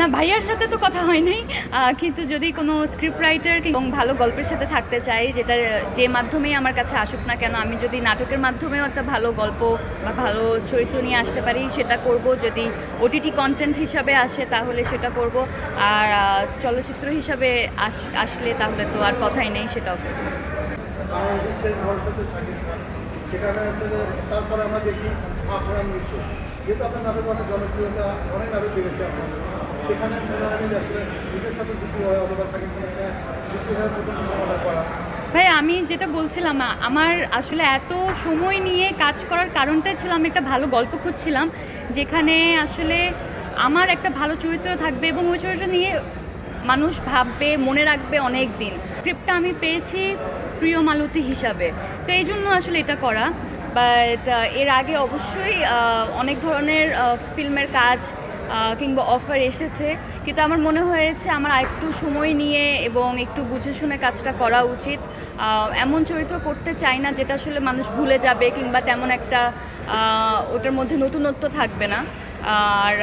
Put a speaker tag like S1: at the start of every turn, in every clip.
S1: না, ভাইয়ার সাথে তো কথা হয় নাই কিন্তু যদি কোনো স্ক্রিপ্ট রাইটার এবং ভালো গল্পের সাথে থাকতে চাই, যেটা যে মাধ্যমেই আমার কাছে আসুক না কেন, আমি যদি নাটকের মাধ্যমেও একটা ভালো গল্প বা ভালো চরিত্র নিয়ে আসতে পারি, সেটা করব। যদি ওটিটি কন্টেন্ট হিসাবে আসে, তাহলে সেটা করব। আর চলচ্চিত্র হিসাবে আস, আসলে তাহলে তো আর কথাই নেই, সেটাও করব।
S2: তারপরে আমরা দেখি, আপনার মিশ্র যেহেতু আপনার নাটক অনেক জনপ্রিয়তা, অনেক নাটক দেখেছি আপনাদের সেখানে
S1: ভাই, আমি যেটা বলছিলাম আমার আসলে এত সময় নিয়ে কাজ করার কারণটাই ছিল আমি একটা ভালো গল্প খুঁজছিলাম, যেখানে আসলে আমার একটা ভালো চরিত্র থাকবে এবং ওই চরিত্র নিয়ে মানুষ ভাববে, মনে রাখবে অনেক দিন। স্ক্রিপ্টটা আমি পেয়েছি প্রিয় মালতী হিসাবে। তো এই জন্য আসলে এটা করা। বাট এর আগে অবশ্যই অনেক ধরনের ফিল্মের কাজ কিংবা অফার এসেছে। কিন্তু আমার মনে হয়েছে আমার আরেকটু সময় নিয়ে এবং একটু বুঝে শুনে কাজটা করা উচিত। এমন চরিত্র করতে চাই না যেটা আসলে মানুষ ভুলে যাবে কিংবা তেমন একটা ওটার মধ্যে নতুনত্ব থাকবে না। আর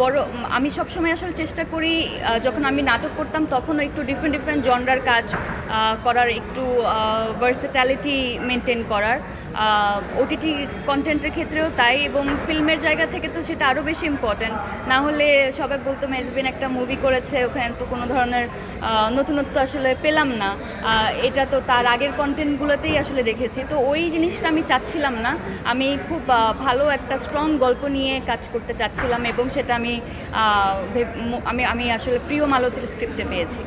S1: বড়, আমি সবসময় আসলে চেষ্টা করি যখন আমি নাটক করতাম তখনও একটু ডিফারেন্ট ডিফারেন্ট জনরার কাজ করার একটু ভার্সিটালিটি মেনটেন করার। ওটিটি কন্টেন্টের ক্ষেত্রেও তাই এবং ফিল্মের জায়গা থেকে তো সেটা আরও বেশি ইম্পর্ট্যান্ট না হলে সবাই বলতো মেজবিন একটা মুভি করেছে, ওখানে তো কোনো ধরনের নতুনত্ব আসলে পেলাম না। এটা তো তার আগের কন্টেন্টগুলোতেই আসলে দেখেছি। তো ওই জিনিসটা আমি চাচ্ছিলাম না। আমি খুব ভালো একটা স্ট্রং গল্প নিয়ে কাজ করতে চাচ্ছিলাম এবং সেটা আমি আমি আমি আসলে প্রিয় মালতীর স্ক্রিপ্টে পেয়েছি।